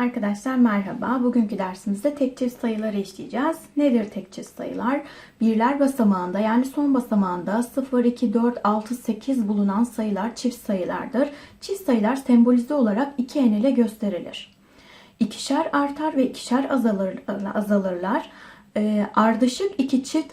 Arkadaşlar merhaba. Bugünkü dersimizde tek çift sayıları işleyeceğiz. Nedir tek çift sayılar? Birler basamağında yani son basamağında 0, 2, 4, 6, 8 bulunan sayılar çift sayılardır. Çift sayılar sembolize olarak 2n ile gösterilir. İkişer artar ve ikişer azalır, azalırlar. Ee, ardışık iki çift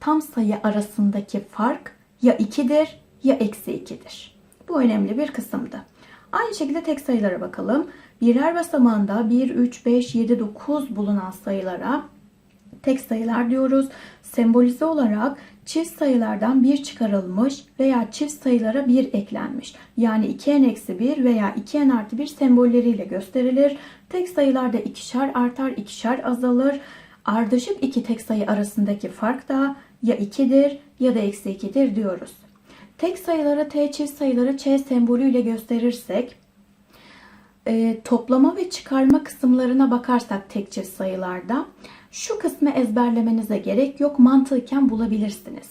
tam sayı arasındaki fark ya 2'dir ya eksi 2'dir. Bu önemli bir kısımdı. Aynı şekilde tek sayılara bakalım. Birler basamağında 1, 3, 5, 7, 9 bulunan sayılara tek sayılar diyoruz. Sembolize olarak çift sayılardan 1 çıkarılmış veya çift sayılara 1 eklenmiş. Yani 2n eksi 1 veya 2n artı 1 sembolleriyle gösterilir. Tek sayılarda ikişer artar, ikişer azalır. Ardışık iki tek sayı arasındaki fark da ya 2'dir ya da eksi 2'dir diyoruz. Tek sayıları t çift sayıları ç sembolüyle gösterirsek e, toplama ve çıkarma kısımlarına bakarsak tek çift sayılarda şu kısmı ezberlemenize gerek yok mantıken bulabilirsiniz.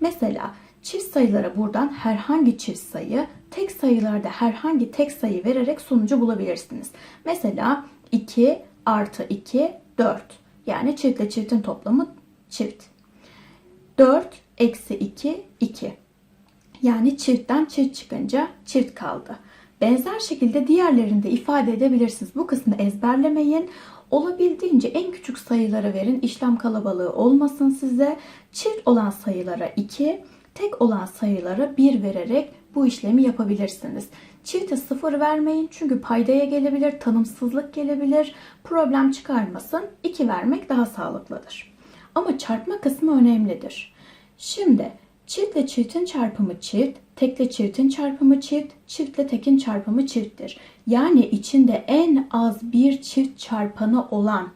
Mesela çift sayılara buradan herhangi çift sayı, tek sayılarda herhangi tek sayı vererek sonucu bulabilirsiniz. Mesela 2 artı 2 4 yani çiftle çiftin toplamı çift. 4 eksi 2 2 yani çiftten çift çıkınca çift kaldı. Benzer şekilde diğerlerini de ifade edebilirsiniz. Bu kısmı ezberlemeyin. Olabildiğince en küçük sayıları verin. İşlem kalabalığı olmasın size. Çift olan sayılara 2, tek olan sayılara 1 vererek bu işlemi yapabilirsiniz. Çifte 0 vermeyin çünkü paydaya gelebilir, tanımsızlık gelebilir. Problem çıkarmasın. 2 vermek daha sağlıklıdır. Ama çarpma kısmı önemlidir. Şimdi Çiftle çiftin çarpımı çift, tekle çiftin çarpımı çift, çiftle tekin çarpımı çifttir. Yani içinde en az bir çift çarpanı olan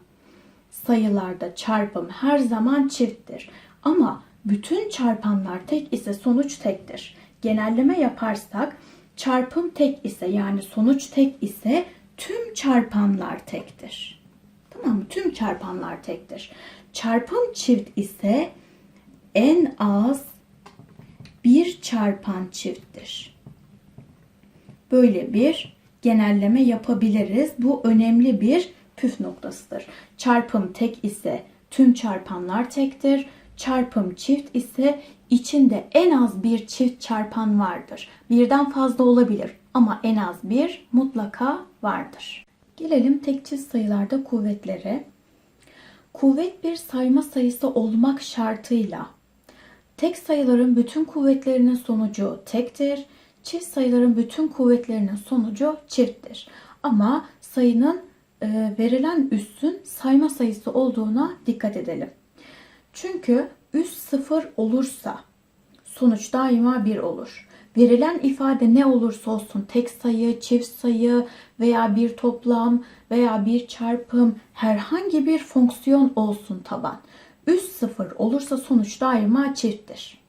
sayılarda çarpım her zaman çifttir. Ama bütün çarpanlar tek ise sonuç tektir. Genelleme yaparsak çarpım tek ise yani sonuç tek ise tüm çarpanlar tektir. Tamam mı? Tüm çarpanlar tektir. Çarpım çift ise en az bir çarpan çifttir. Böyle bir genelleme yapabiliriz. Bu önemli bir püf noktasıdır. Çarpım tek ise tüm çarpanlar tektir. Çarpım çift ise içinde en az bir çift çarpan vardır. Birden fazla olabilir ama en az bir mutlaka vardır. Gelelim tek çift sayılarda kuvvetlere. Kuvvet bir sayma sayısı olmak şartıyla Tek sayıların bütün kuvvetlerinin sonucu tektir. Çift sayıların bütün kuvvetlerinin sonucu çifttir. Ama sayının e, verilen üssün sayma sayısı olduğuna dikkat edelim. Çünkü üst sıfır olursa sonuç daima bir olur. Verilen ifade ne olursa olsun tek sayı, çift sayı veya bir toplam veya bir çarpım herhangi bir fonksiyon olsun taban üst sıfır olursa sonuç daima çifttir.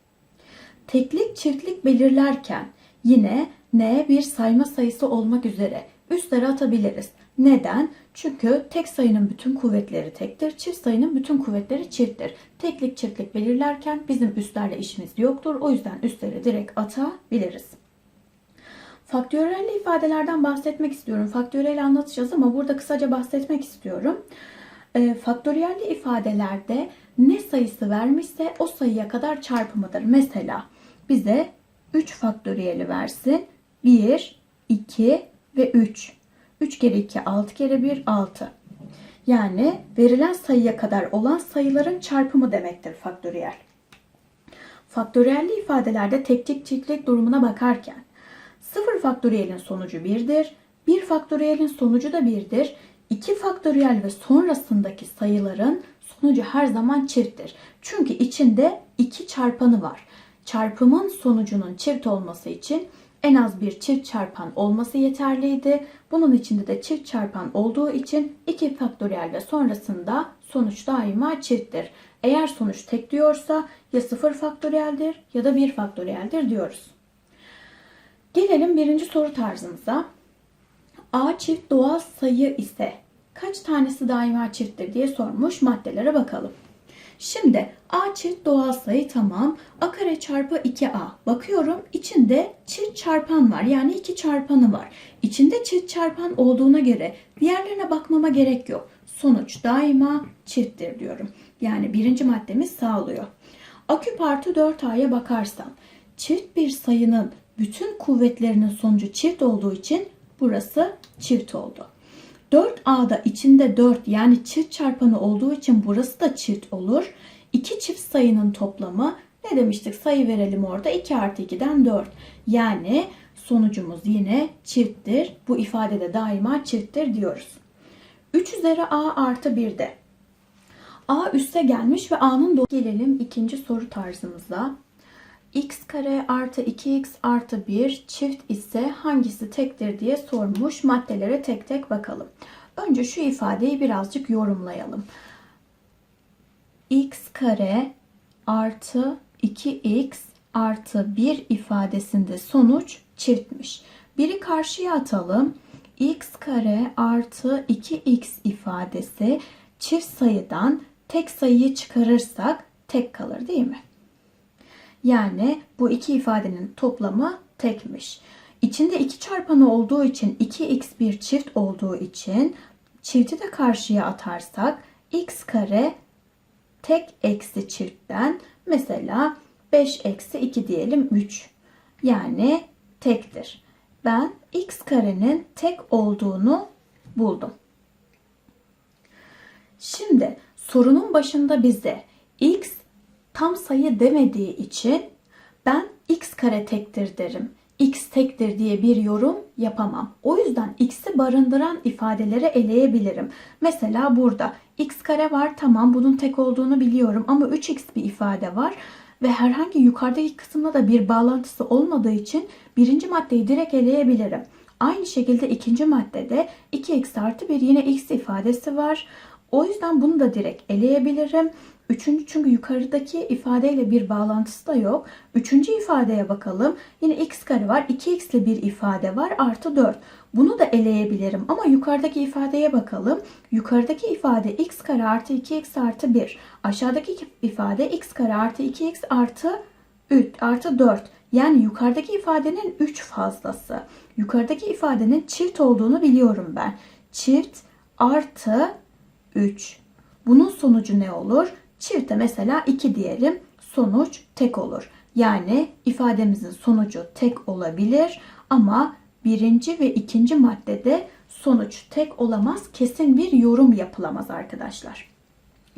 Teklik çiftlik belirlerken yine n bir sayma sayısı olmak üzere üstlere atabiliriz. Neden? Çünkü tek sayının bütün kuvvetleri tektir, çift sayının bütün kuvvetleri çifttir. Teklik çiftlik belirlerken bizim üstlerle işimiz yoktur. O yüzden üstlere direkt atabiliriz. Faktöriyelli ifadelerden bahsetmek istiyorum. Faktöriyel anlatacağız ama burada kısaca bahsetmek istiyorum. E, faktöriyelli ifadelerde ne sayısı vermişse o sayıya kadar çarpımıdır. Mesela bize 3 faktöriyeli versin. 1, 2 ve 3. 3 kere 2 6 kere 1 6. Yani verilen sayıya kadar olan sayıların çarpımı demektir faktöriyel. Faktöriyelli ifadelerde teklik çiftlik durumuna bakarken 0 faktöriyelin sonucu 1'dir. 1 faktöriyelin sonucu da 1'dir. 2 faktöriyel ve sonrasındaki sayıların sonucu her zaman çifttir. Çünkü içinde iki çarpanı var. Çarpımın sonucunun çift olması için en az bir çift çarpan olması yeterliydi. Bunun içinde de çift çarpan olduğu için 2 faktöriyel ve sonrasında sonuç daima çifttir. Eğer sonuç tek diyorsa ya 0 faktöriyeldir ya da 1 faktöriyeldir diyoruz. Gelelim birinci soru tarzımıza. A çift doğal sayı ise kaç tanesi daima çifttir diye sormuş maddelere bakalım. Şimdi A çift doğal sayı tamam. A kare çarpı 2A. Bakıyorum içinde çift çarpan var. Yani 2 çarpanı var. İçinde çift çarpan olduğuna göre diğerlerine bakmama gerek yok. Sonuç daima çifttir diyorum. Yani birinci maddemiz sağlıyor. A küp artı 4A'ya bakarsan çift bir sayının bütün kuvvetlerinin sonucu çift olduğu için burası çift oldu. 4A'da içinde 4 yani çift çarpanı olduğu için burası da çift olur. İki çift sayının toplamı ne demiştik sayı verelim orada 2 artı 2'den 4. Yani sonucumuz yine çifttir. Bu ifadede daima çifttir diyoruz. 3 üzeri A artı 1'de. A üste gelmiş ve A'nın do- Gelelim ikinci soru tarzımıza. X kare artı 2x artı 1 çift ise hangisi tektir diye sormuş. Maddelere tek tek bakalım. Önce şu ifadeyi birazcık yorumlayalım. x kare artı 2x artı 1 ifadesinde sonuç çiftmiş. Biri karşıya atalım. x kare artı 2x ifadesi çift sayıdan tek sayıyı çıkarırsak tek kalır değil mi? Yani bu iki ifadenin toplamı tekmiş. İçinde iki çarpanı olduğu için 2x bir çift olduğu için çifti de karşıya atarsak x kare tek eksi çiftten mesela 5 eksi 2 diyelim 3. Yani tektir. Ben x karenin tek olduğunu buldum. Şimdi sorunun başında bize x tam sayı demediği için ben x kare tektir derim. x tektir diye bir yorum yapamam. O yüzden x'i barındıran ifadeleri eleyebilirim. Mesela burada x kare var tamam bunun tek olduğunu biliyorum ama 3x bir ifade var ve herhangi yukarıdaki kısımda da bir bağlantısı olmadığı için birinci maddeyi direkt eleyebilirim. Aynı şekilde ikinci maddede 2x artı bir yine x ifadesi var. O yüzden bunu da direkt eleyebilirim. Üçüncü çünkü yukarıdaki ifadeyle bir bağlantısı da yok. Üçüncü ifadeye bakalım. Yine x kare var. 2x ile bir ifade var. Artı 4. Bunu da eleyebilirim. Ama yukarıdaki ifadeye bakalım. Yukarıdaki ifade x kare artı 2x artı 1. Aşağıdaki ifade x kare artı 2x artı 3 artı 4. Yani yukarıdaki ifadenin 3 fazlası. Yukarıdaki ifadenin çift olduğunu biliyorum ben. Çift artı 3. Bunun sonucu ne olur? Çifte mesela 2 diyelim. Sonuç tek olur. Yani ifademizin sonucu tek olabilir ama birinci ve ikinci maddede sonuç tek olamaz. Kesin bir yorum yapılamaz arkadaşlar.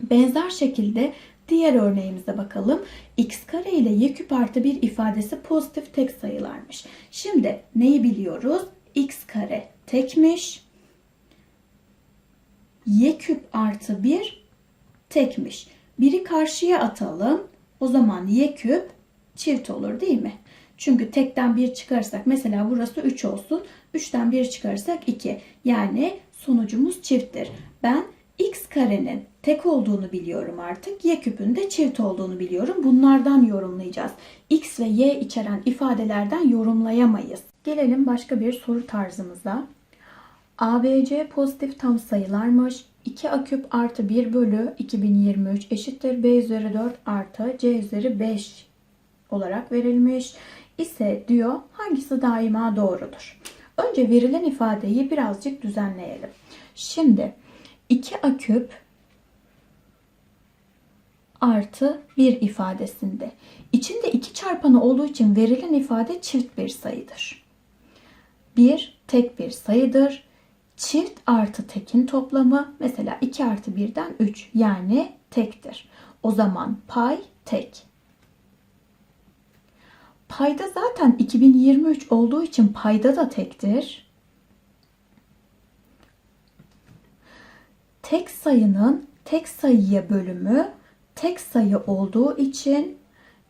Benzer şekilde diğer örneğimize bakalım. x kare ile y küp artı bir ifadesi pozitif tek sayılarmış. Şimdi neyi biliyoruz? x kare tekmiş. y küp artı 1 tekmiş. Biri karşıya atalım. O zaman y küp çift olur değil mi? Çünkü tekten 1 çıkarırsak mesela burası 3 olsun. 3'ten 1 çıkarırsak 2. Yani sonucumuz çifttir. Ben x karenin tek olduğunu biliyorum artık. Y küpün de çift olduğunu biliyorum. Bunlardan yorumlayacağız. X ve y içeren ifadelerden yorumlayamayız. Gelelim başka bir soru tarzımıza. ABC pozitif tam sayılarmış. 2a küp artı 1 bölü 2023 eşittir b üzeri 4 artı c üzeri 5 olarak verilmiş ise diyor hangisi daima doğrudur. Önce verilen ifadeyi birazcık düzenleyelim. Şimdi 2a küp artı 1 ifadesinde içinde 2 çarpanı olduğu için verilen ifade çift bir sayıdır. 1 tek bir sayıdır. Çift artı tekin toplamı mesela 2 artı 1'den 3 yani tektir. O zaman pay tek. Payda zaten 2023 olduğu için payda da tektir. Tek sayının tek sayıya bölümü tek sayı olduğu için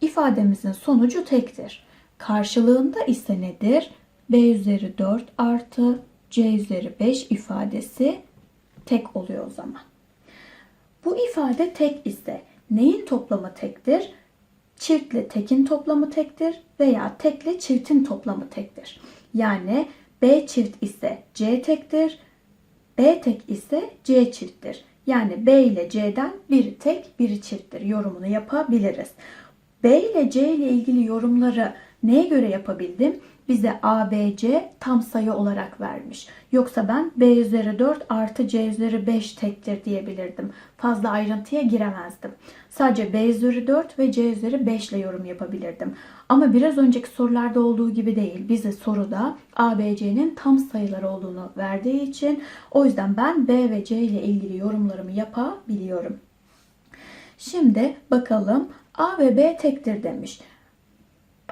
ifademizin sonucu tektir. Karşılığında ise nedir? b üzeri 4 artı c üzeri 5 ifadesi tek oluyor o zaman. Bu ifade tek ise neyin toplamı tektir? Çiftle tekin toplamı tektir veya tekle çiftin toplamı tektir. Yani b çift ise c tektir, b tek ise c çifttir. Yani B ile C'den biri tek, biri çifttir yorumunu yapabiliriz. B ile C ile ilgili yorumları neye göre yapabildim? Bize A, B, C tam sayı olarak vermiş. Yoksa ben B üzeri 4 artı C üzeri 5 tektir diyebilirdim. Fazla ayrıntıya giremezdim. Sadece B üzeri 4 ve C üzeri 5 ile yorum yapabilirdim. Ama biraz önceki sorularda olduğu gibi değil. Bize soruda A, B, C'nin tam sayılar olduğunu verdiği için o yüzden ben B ve C ile ilgili yorumlarımı yapabiliyorum. Şimdi bakalım A ve B tektir demiş.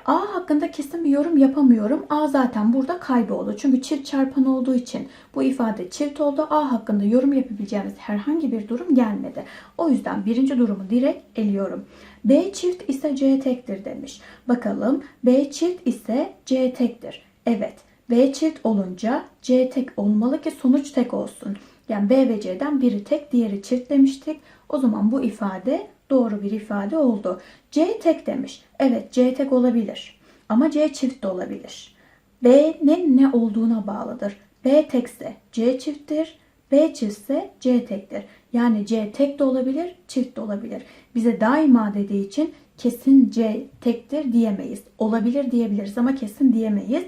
A hakkında kesin bir yorum yapamıyorum. A zaten burada kayboldu. Çünkü çift çarpan olduğu için bu ifade çift oldu. A hakkında yorum yapabileceğimiz herhangi bir durum gelmedi. O yüzden birinci durumu direkt eliyorum. B çift ise C tektir demiş. Bakalım B çift ise C tektir. Evet. B çift olunca C tek olmalı ki sonuç tek olsun. Yani B ve C'den biri tek, diğeri çift demiştik. O zaman bu ifade doğru bir ifade oldu. C tek demiş. Evet C tek olabilir. Ama C çift de olabilir. B'nin ne olduğuna bağlıdır. B tekse C çifttir. B çiftse C tektir. Yani C tek de olabilir, çift de olabilir. Bize daima dediği için kesin C tektir diyemeyiz. Olabilir diyebiliriz ama kesin diyemeyiz.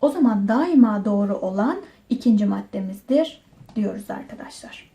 O zaman daima doğru olan ikinci maddemizdir diyoruz arkadaşlar.